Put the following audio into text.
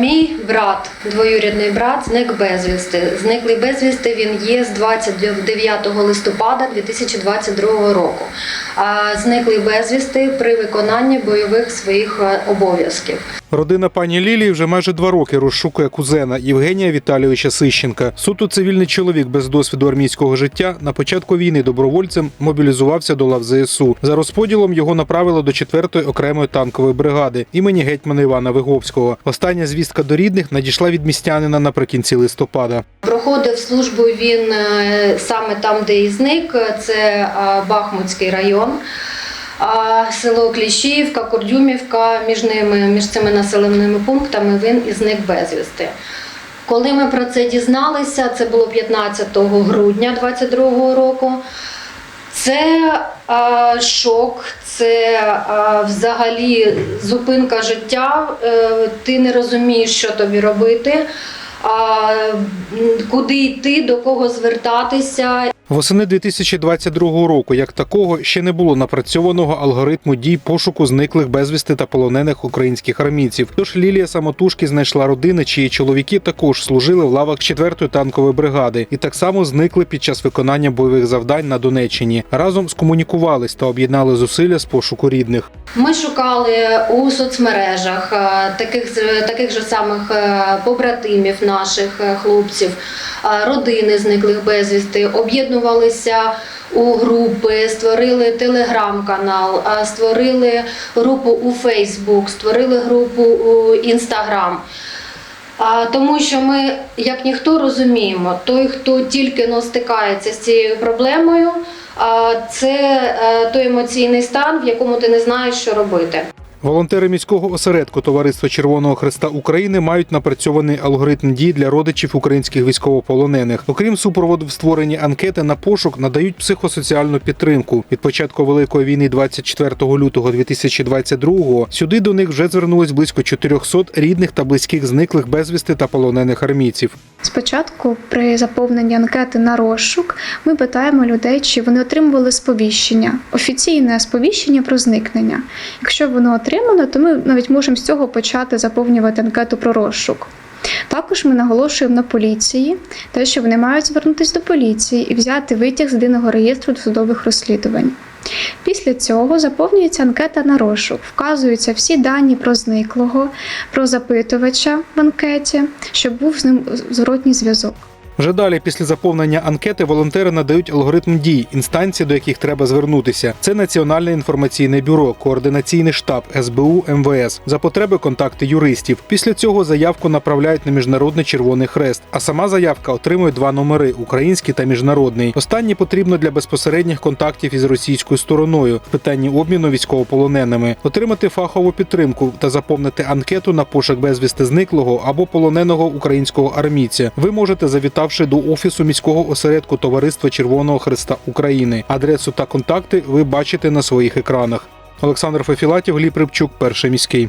Мій брат, двоюрідний брат, зник безвісти. Зниклий безвісти він є з 29 листопада 2022 року. Зниклий безвісти при виконанні бойових своїх е, обов'язків. Родина пані Лілії вже майже два роки розшукує кузена Євгенія Віталійовича Сищенка. Суто цивільний чоловік без досвіду армійського життя на початку війни добровольцем мобілізувався до лав ЗСУ. За розподілом його направили до 4-ї окремої танкової бригади імені гетьмана Івана Виговського. Остання звістка до рідних надійшла від містянина наприкінці листопада. Проходив службу він е, саме там, де і зник. Це е, Бахмутський район. А Село Кліщіївка, Кордюмівка, між ними, між цими населеними пунктами він і зник безвісти. Коли ми про це дізналися, це було 15 грудня 2022 року. Це а, шок, це а, взагалі зупинка життя. Е, ти не розумієш, що тобі робити, а, куди йти, до кого звертатися. Восени 2022 року, як такого, ще не було напрацьованого алгоритму дій пошуку зниклих безвісти та полонених українських армійців. Тож Лілія самотужки знайшла родини, чиї чоловіки також служили в лавах 4-ї танкової бригади і так само зникли під час виконання бойових завдань на Донеччині. Разом скомунікувались та об'єднали зусилля з пошуку рідних. Ми шукали у соцмережах е, таких, таких же самих е, побратимів наших е, хлопців, родини зниклих безвісти, об'єднувалися у групи, створили телеграм-канал, створили групу у Фейсбук, створили групу у Інстаграм. Тому що ми, як ніхто, розуміємо, той, хто тільки но стикається з цією проблемою, це е, той емоційний стан, в якому ти не знаєш, що робити. Волонтери міського осередку Товариства Червоного Христа України мають напрацьований алгоритм дій для родичів українських військовополонених. Окрім супроводу в створенні анкети на пошук, надають психосоціальну підтримку. Від початку великої війни, 24 лютого 2022-го, сюди до них вже звернулось близько 400 рідних та близьких зниклих безвісти та полонених армійців. Спочатку при заповненні анкети на розшук ми питаємо людей, чи вони отримували сповіщення, офіційне сповіщення про зникнення. Якщо воно отримано, то ми навіть можемо з цього почати заповнювати анкету про розшук. Також ми наголошуємо на поліції, те, що вони мають звернутися до поліції і взяти витяг з єдиного реєстру досудових розслідувань. Після цього заповнюється анкета на розшук, вказуються всі дані про зниклого, про запитувача в анкеті, щоб був з ним зворотній зв'язок. Вже далі, після заповнення анкети, волонтери надають алгоритм дій, інстанції, до яких треба звернутися. Це Національне інформаційне бюро, координаційний штаб СБУ МВС. За потреби контакти юристів. Після цього заявку направляють на міжнародний Червоний Хрест. А сама заявка отримує два номери український та міжнародний. Останнє потрібно для безпосередніх контактів із російською стороною в питанні обміну військовополоненими, отримати фахову підтримку та заповнити анкету на пошук безвісти зниклого або полоненого українського армійця. Ви можете завітавши до офісу міського осередку Товариства Червоного Христа України. Адресу та контакти ви бачите на своїх екранах. Олександр Фефілатів, Лі Рибчук, перший міський.